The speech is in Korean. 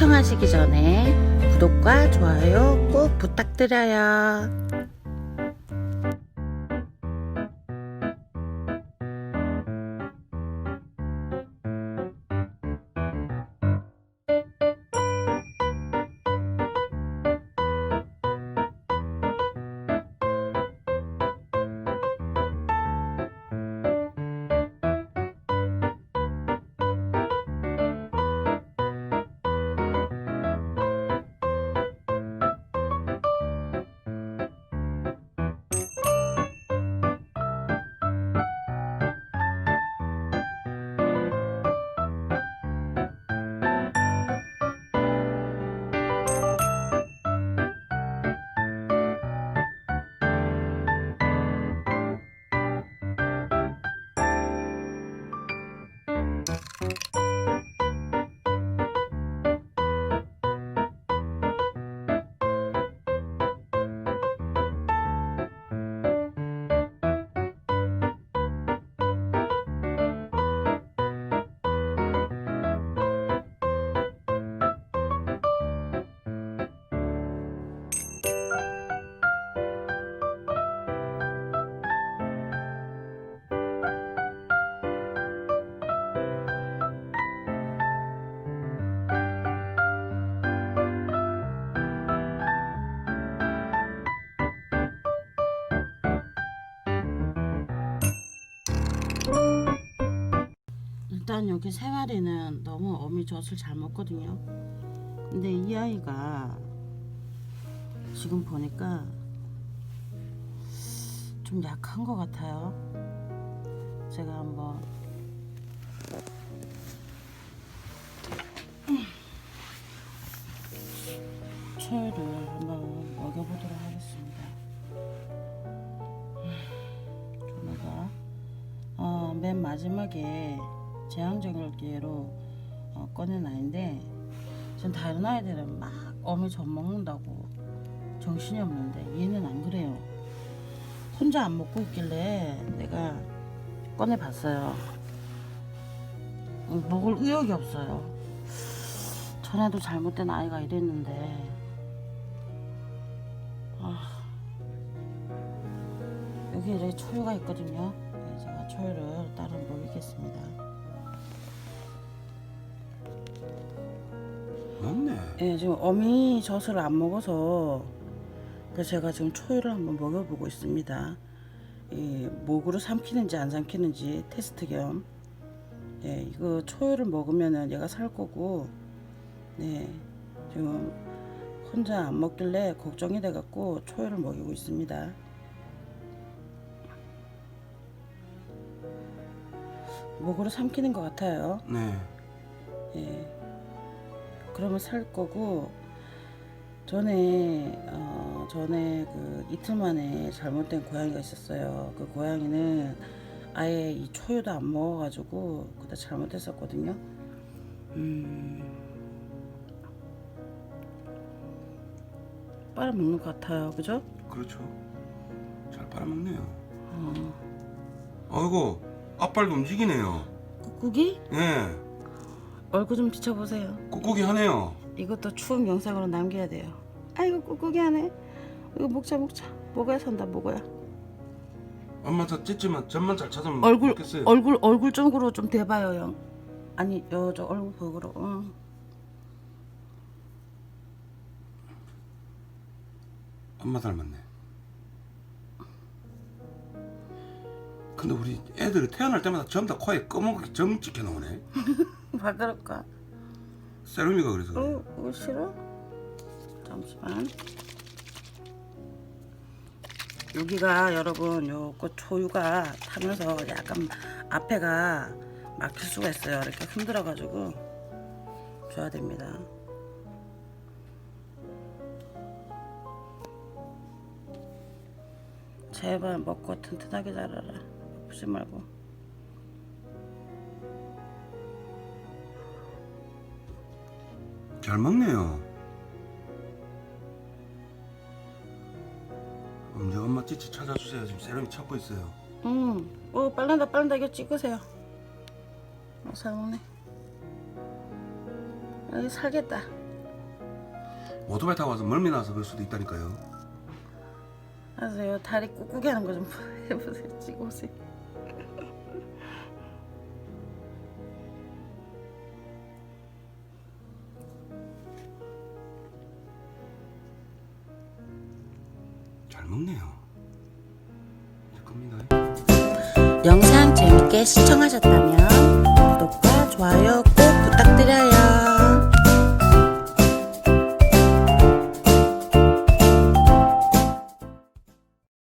시청하시기 전에 구독과 좋아요 꼭 부탁드려요. 일단 여기 세 마리는 너무 어미 젖을 잘 먹거든요. 근데 이 아이가 지금 보니까 좀 약한 것 같아요. 제가 한번 초를 한번 먹여보도록 하겠습니다. 조나가 어, 맨 마지막에 제왕절개로 어, 꺼낸 아이인데 지금 다른 아이들은 막 어미 젖 먹는다고 정신이 없는데 얘는 안 그래요. 혼자 안 먹고 있길래 내가 꺼내 봤어요. 음, 먹을 의욕이 없어요. 전에도 잘못된 아이가 이랬는데 아, 여기 이렇게 초유가 있거든요. 네, 제가 초유를 따로 먹이겠습니다. 맞네. 예, 지금 어미 젖을 안 먹어서 그래서 제가 지금 초유를 한번 먹여보고 있습니다. 이 목으로 삼키는지 안 삼키는지 테스트 겸. 예, 이거 초유를 먹으면은 얘가 살 거고, 네, 지금 혼자 안 먹길래 걱정이 돼갖고 초유를 먹이고 있습니다. 목으로 삼키는 것 같아요. 네. 예. 그러면 살 거고 전에 어 전에 그 이틀 만에 잘못된 고양이가 있었어요. 그 고양이는 아예 이 초유도 안 먹어가지고 그때 잘못했었거든요. 음. 빨아 먹는 것 같아요, 그죠? 그렇죠. 잘 빨아먹네요. 어. 아이고, 앞발도 움직이네요. 꾹꾹이 예. 얼굴 좀 비춰보세요. 꾹꾹이 하네요. 이것도 추억 영상으로 남겨야 돼요. 아이고 꾹꾹이 하네. 이거 먹자 먹자. 먹어야 산다 먹어야. 엄마 저 찢지만 점만 잘 찾으면 얼굴 좋겠어요. 얼굴 얼굴 쪽으로 좀 대봐요 형. 아니 여저 얼굴 벽으로. 응. 엄마 닮았네. 근데 우리 애들이 태어날 때마다 전부 다 코에 검은게 점 찍혀 나오네. 왜 그럴까? 세롬이가 그래서 그래. 어 싫어? 잠시만. 여기가 여러분 요거 초유가 타면서 약간 앞에가 막힐 수가 있어요. 이렇게 흔들어 가지고 줘야 됩니다. 제발 먹고 튼튼하게 자라라. 아프지 말고. 잘 먹네요. 엄지 엄마 찌찌 찾아주세요. 지금 세럼이 찾고 있어요. 음, 오 빨란다 빨란다 이거 찍으세요. 어, 잘 먹네. 여기 살겠다. 오토바이 타고 와서 멀미 나서 그럴 수도 있다니까요. 아세요? 다리 꾹꾹이 하는 거 좀 해보세요. 찍어보세요. 먹네요. 될 겁니다. 영상 재밌게 시청하셨다면